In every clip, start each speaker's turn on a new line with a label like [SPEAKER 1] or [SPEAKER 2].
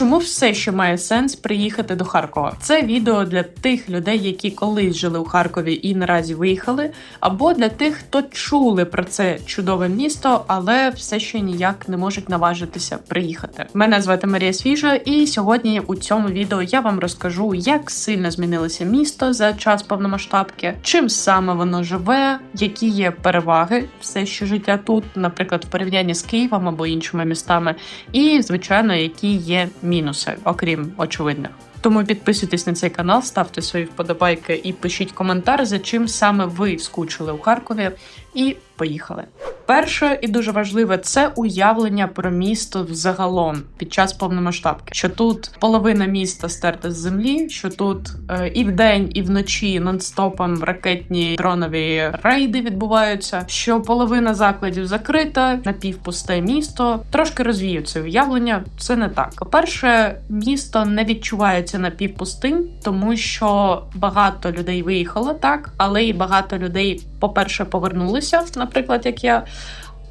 [SPEAKER 1] Чому все ще має сенс приїхати до Харкова? Це відео для тих людей, які колись жили у Харкові і наразі виїхали, або для тих, хто чули про це чудове місто, але все ще ніяк не можуть наважитися приїхати. Мене звати Марія Свіжа, і сьогодні у цьому відео я вам розкажу, як сильно змінилося місто за час повномасштабки, чим саме воно живе, які є переваги все ще життя тут, наприклад, в порівнянні з Києвом або іншими містами, і звичайно, які є мінуси, окрім очевидних. Тому підписуйтесь на цей канал, ставте свої вподобайки і пишіть коментар, за чим саме ви скучили у Харкові. І поїхали. Перше і дуже важливе це уявлення про місто взагалом під час повномасштабки. Що тут половина міста стерта з землі, що тут е, і вдень, і вночі нон-стопом ракетні дронові рейди відбуваються. Що половина закладів закрита, напівпусте місто. Трошки розвію це уявлення. Це не так. По-перше, місто не відчувається напівпустим, тому що багато людей виїхало так, але і багато людей, по-перше, повернулися, наприклад, як я.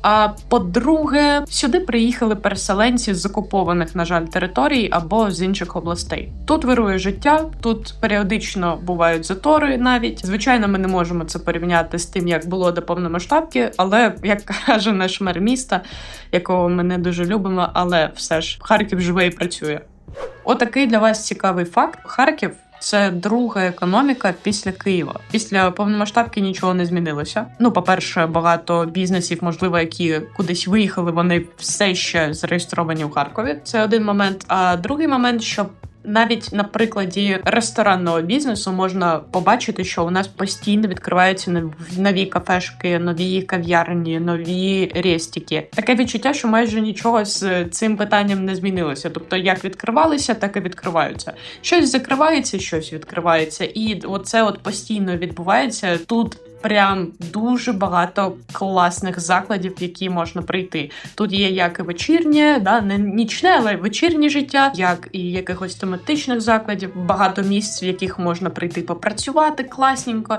[SPEAKER 1] А по-друге, сюди приїхали переселенці з окупованих, на жаль, територій або з інших областей. Тут вирує життя, тут періодично бувають затори. Навіть звичайно, ми не можемо це порівняти з тим, як було до повномасштабки, але як каже наш мер міста, якого ми не дуже любимо, але все ж Харків живе і працює. Отакий для вас цікавий факт: Харків. Це друга економіка після Києва. Після повномасштабки нічого не змінилося. Ну, по-перше, багато бізнесів, можливо, які кудись виїхали, вони все ще зареєстровані в Харкові. Це один момент. А другий момент, що навіть на прикладі ресторанного бізнесу можна побачити, що у нас постійно відкриваються нові кафешки, нові кав'ярні, нові рестіки. Таке відчуття, що майже нічого з цим питанням не змінилося. Тобто, як відкривалися, так і відкриваються. Щось закривається, щось відкривається, і оце от постійно відбувається тут. Прям дуже багато класних закладів, в які можна прийти. Тут є як і вечірнє, да не нічне, але вечірнє життя, як і якихось тематичних закладів, багато місць, в яких можна прийти попрацювати класненько.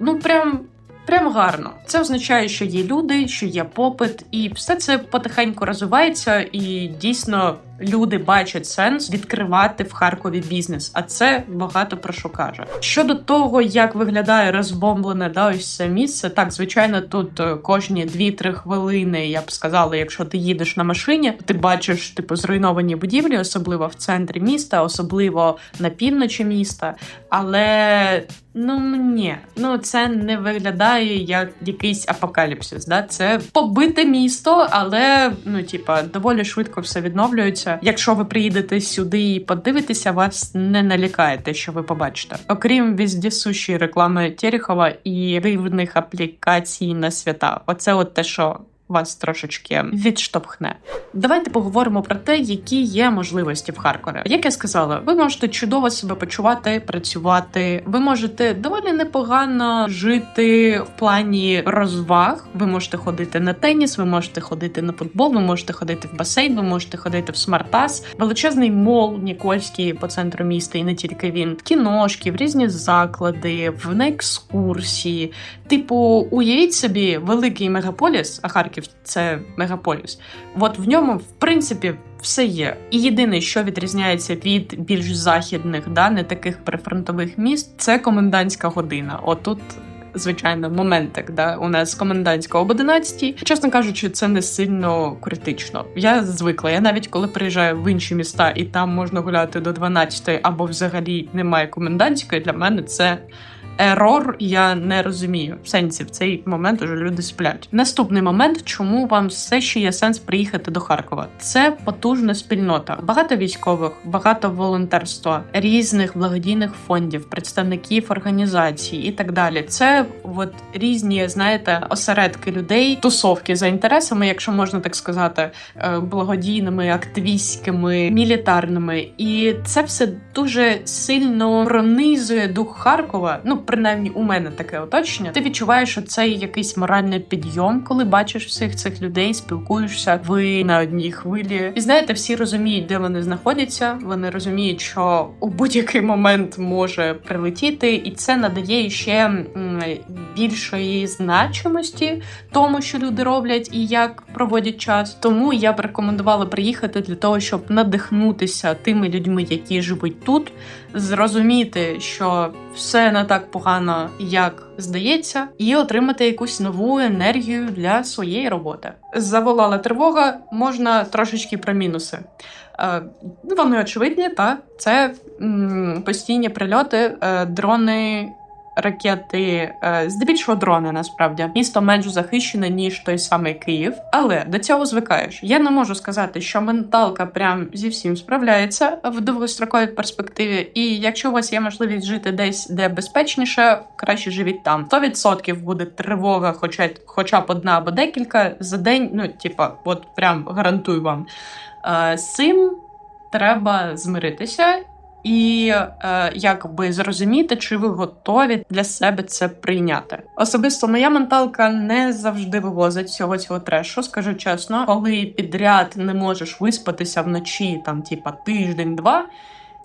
[SPEAKER 1] Ну прям. Прям гарно. Це означає, що є люди, що є попит, і все це потихеньку розвивається, і дійсно люди бачать сенс відкривати в Харкові бізнес. А це багато про що каже. Щодо того, як виглядає розбомблене да, ось це місце, так звичайно, тут е, кожні 2-3 хвилини я б сказала, якщо ти їдеш на машині, ти бачиш типу зруйновані будівлі, особливо в центрі міста, особливо на півночі міста. Але ну ні, ну це не виглядає як якийсь апокаліпсис. Да? Це побите місто, але ну типа доволі швидко все відновлюється. Якщо ви приїдете сюди і подивитеся, вас не налякає те, що ви побачите. Окрім віздісущої реклами Терехова і дивних аплікацій на свята. Оце от те, що вас трошечки відштовхне. Давайте поговоримо про те, які є можливості в Харкові. Як я сказала, ви можете чудово себе почувати, працювати. Ви можете доволі непогано жити в плані розваг. Ви можете ходити на теніс, ви можете ходити на футбол, ви можете ходити в басейн, ви можете ходити в смартас, величезний мол Нікольський по центру міста, і не тільки він, кіношки, в різні заклади, в на екскурсії. Типу, уявіть собі великий мегаполіс, а Харків це мегаполіс. От в ньому, в принципі, все є. І єдине, що відрізняється від більш західних, да, не таких прифронтових міст, це комендантська година. Отут. Звичайно, моментик, да, у нас комендантська об 11 Чесно кажучи, це не сильно критично. Я звикла. Я навіть коли приїжджаю в інші міста і там можна гуляти до 12 або взагалі немає комендантської, для мене це ерор я не розумію. В сенсі в цей момент уже люди сплять. Наступний момент, чому вам все ще є сенс приїхати до Харкова? Це потужна спільнота, багато військових, багато волонтерства, різних благодійних фондів, представників організацій і так далі. Це от різні, знаєте, осередки людей, тусовки за інтересами, якщо можна так сказати, е, благодійними, активістськими, мілітарними, і це все дуже сильно пронизує дух Харкова. Ну принаймні у мене таке оточення. Ти відчуваєш, що це якийсь моральний підйом, коли бачиш всіх цих людей, спілкуєшся, ви на одній хвилі. І знаєте, всі розуміють, де вони знаходяться. Вони розуміють, що у будь-який момент може прилетіти, і це надає ще більшої значимості тому, що люди роблять і як проводять час. Тому я б рекомендувала приїхати для того, щоб надихнутися тими людьми, які живуть тут, зрозуміти, що все не так погано, як здається, і отримати якусь нову енергію для своєї роботи. Заволала тривога, можна трошечки про мінуси. Е, ну, Вони очевидні, та це постійні прильоти, е, дрони. Ракети, е, здебільшого дрони, насправді місто менш захищене ніж той самий Київ, але до цього звикаєш. Я не можу сказати, що менталка прям зі всім справляється в довгостроковій перспективі. І якщо у вас є можливість жити десь, де безпечніше, краще живіть там. 100% буде тривога, хоча хоча б одна або декілька за день. Ну, типа, от прям гарантую вам. Е, з цим треба змиритися і е, якби зрозуміти, чи ви готові для себе це прийняти. Особисто моя менталка не завжди вивозить всього цього трешу, скажу чесно, коли підряд не можеш виспатися вночі, там типа тиждень-два.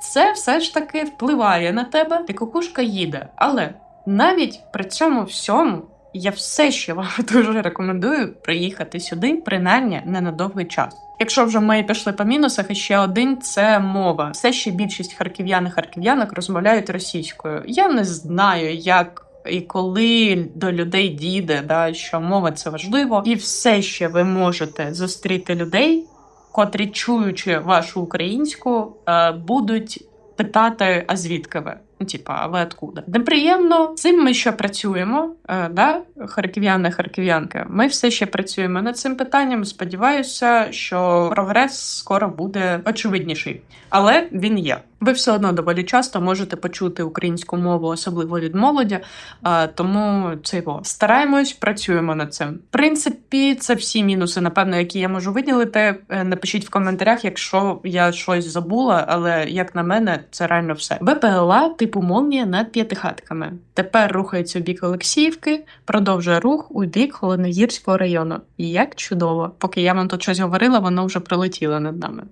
[SPEAKER 1] Це все ж таки впливає на тебе, і кукушка їде. Але навіть при цьому всьому я все ще вам дуже рекомендую приїхати сюди, принаймні не на довгий час. Якщо вже ми пішли по мінусах, ще один це мова. Все ще більшість харків'ян і харків'янок розмовляють російською. Я не знаю, як. І коли до людей дійде, да, що мова це важливо, і все ще ви можете зустріти людей, котрі, чуючи вашу українську, е, будуть питати: а звідки ви? Ну, типа, а ви откуда? Неприємно, цим ми ще працюємо, е, да, харків'яни, харків'янки. Ми все ще працюємо над цим питанням. Сподіваюся, що прогрес скоро буде очевидніший, але він є. Ви все одно доволі часто можете почути українську мову, особливо від молоді. А, Тому це стараємось, працюємо над цим. В принципі, це всі мінуси, напевно, які я можу виділити. Е, напишіть в коментарях, якщо я щось забула, але як на мене, це реально все. ВПЛА типу молнія над п'ятихатками. Тепер рухається у бік Олексіївки, продовжує рух у бік Холодногірського району. І як чудово, поки я вам тут щось говорила, воно вже прилетіло над нами.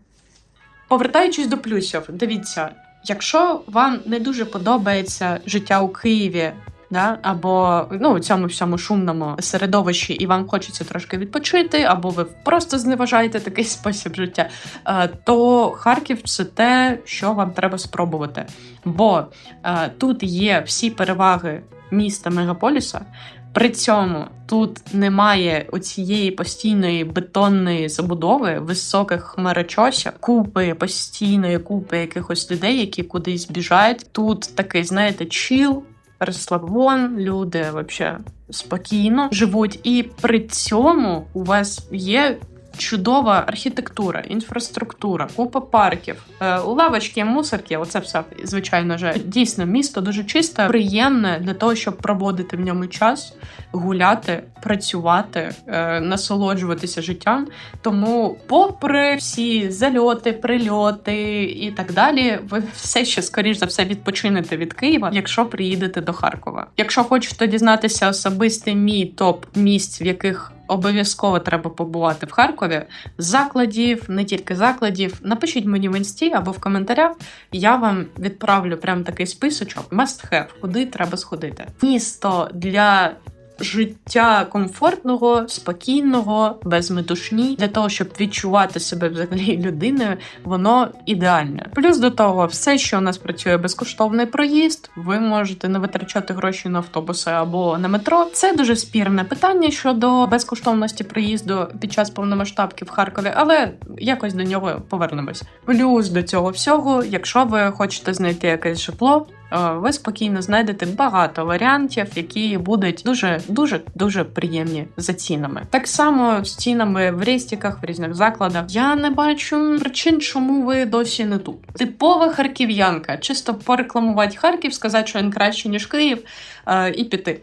[SPEAKER 1] Повертаючись до плюсів, дивіться, якщо вам не дуже подобається життя у Києві, да, або ну у цьому всьому шумному середовищі, і вам хочеться трошки відпочити, або ви просто зневажаєте такий спосіб життя, е, то Харків це те, що вам треба спробувати. Бо е, тут є всі переваги міста мегаполіса. При цьому тут немає оцієї постійної бетонної забудови, високих хмарочосів, купи постійної купи якихось людей, які кудись біжають. Тут такий, знаєте, чіл, розслабон, люди взагалі спокійно живуть, і при цьому у вас є чудова архітектура, інфраструктура, купа парків, е, лавочки, мусорки. Оце все звичайно ж дійсно місто дуже чисте, приємне для того, щоб проводити в ньому час, гуляти, працювати, е, насолоджуватися життям. Тому, попри всі зальоти, прильоти і так далі, ви все ще скоріш за все відпочинете від Києва, якщо приїдете до Харкова. Якщо хочете дізнатися особистий мій топ місць, в яких обов'язково треба побувати в Харкові. Закладів, не тільки закладів. Напишіть мені в інсті або в коментарях. Я вам відправлю прям такий списочок. Must have, куди треба сходити. Місто для життя комфортного, спокійного, без метушні, для того, щоб відчувати себе взагалі людиною, воно ідеальне. Плюс до того, все, що у нас працює безкоштовний проїзд, ви можете не витрачати гроші на автобуси або на метро. Це дуже спірне питання щодо безкоштовності проїзду під час повномасштабки в Харкові, але якось до нього повернемось. Плюс до цього всього, якщо ви хочете знайти якесь житло. Е, ви спокійно знайдете багато варіантів, які будуть дуже дуже дуже приємні за цінами. Так само з цінами в рестіках, в різних закладах. Я не бачу причин, чому ви досі не тут. Типова харків'янка, чисто порекламувати Харків, сказати, що він краще ніж Київ, е, і піти.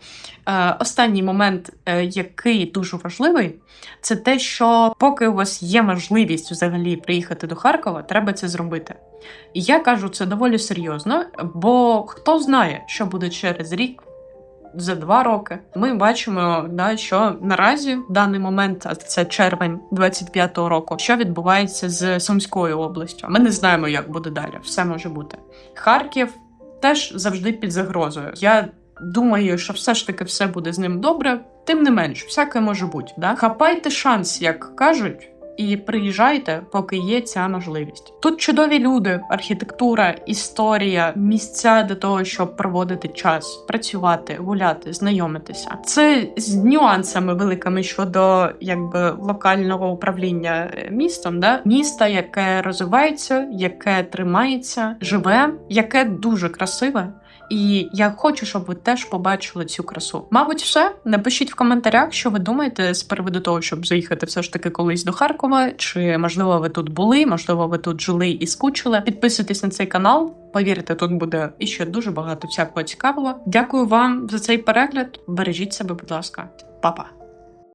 [SPEAKER 1] Е, останній момент, який дуже важливий, це те, що поки у вас є можливість взагалі приїхати до Харкова, треба це зробити. Я кажу це доволі серйозно, бо хто знає, що буде через рік. За два роки ми бачимо, да, що наразі в даний момент, а це червень 25-го року, що відбувається з Сумською областю. Ми не знаємо, як буде далі. Все може бути. Харків теж завжди під загрозою. Я думаю, що все ж таки все буде з ним добре. Тим не менш, всяке може бути. Да? Хапайте шанс, як кажуть. І приїжджайте, поки є ця можливість. Тут чудові люди, архітектура, історія, місця для того, щоб проводити час, працювати, гуляти, знайомитися. Це з нюансами великими щодо якби локального управління е, містом, да міста, яке розвивається, яке тримається, живе, яке дуже красиве. І я хочу, щоб ви теж побачили цю красу. Мабуть, все. Напишіть в коментарях, що ви думаєте з приводу того, щоб заїхати все ж таки колись до Харкова. Чи можливо ви тут були, можливо, ви тут жили і скучили. Підписуйтесь на цей канал. Повірте, тут буде іще дуже багато всякого цікавого. Дякую вам за цей перегляд. Бережіть себе, будь ласка, Па-па!